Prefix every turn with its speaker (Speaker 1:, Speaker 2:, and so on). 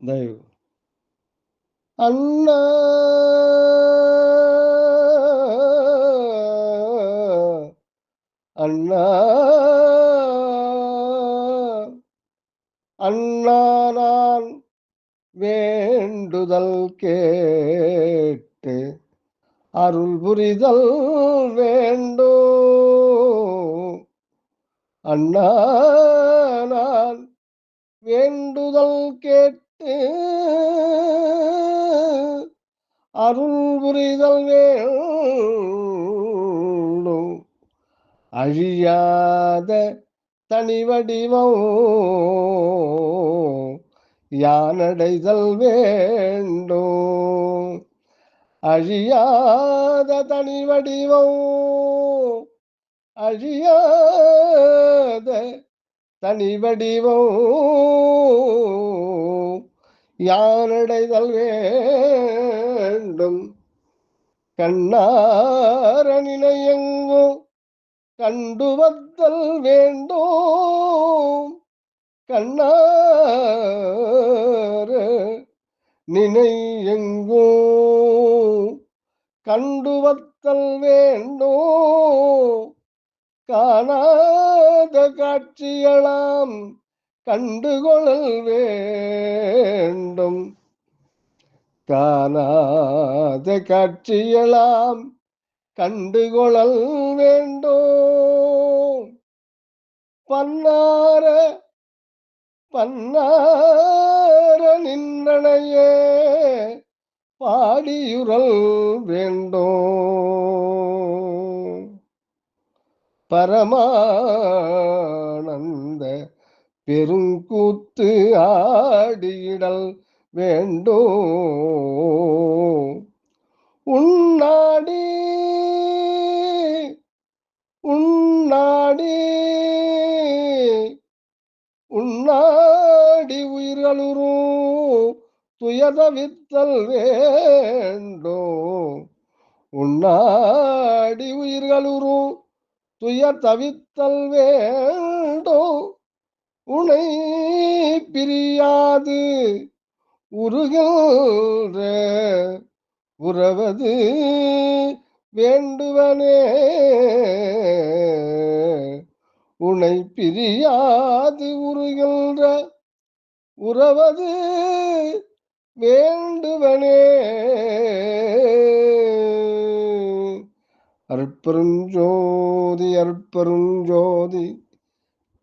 Speaker 1: தயவு அண்ணா அண்ணா அண்ணா நான் வேண்டுதல் கேட்டு அருள் புரிதல் வேண்டும். அண்ணா நான் வேண்டுதல் கேட்டு அருள் புரிதல் வேண்டும். அழியாத தனி வடிவம் யானடைதல் வேண்டும். அழியாத தனி வடிவம் அழியாத தனி யாரடைதல் வேண்டும்? கண்ணார நினையெங்கும் கண்டு வத்தல் வேண்டும்? கண்ணார நினை எங்கும் கண்டு வத்தல் வேண்டும்? காணாத காட்சியலாம் கண்டுகொள்ளல் வேண்டும். காணாத காட்சியெல்லாம் கண்டுகொள்ளல் வேண்டும். பன்னார பன்னார நின்றனையே பாடியுறல் வேண்டும். பரமானந்த பெருங்கூத்து ஆடியிடல் வேண்டும் உன்னாடி உன்னாடி உன்னாடி உயிர்களுரும் துயதவித்தல் வேண்டும் உன்னாடி உயிர்களுரும் துயர் தவித்தல் வேண்டும் உனை பிரியாது உருகின்ற உறவது வேண்டுவனே. உனை பிரியாது உருகின்ற உறவது வேண்டுவனே. அற்பெருஞ்சோதி அற்பெருஞ்சோதி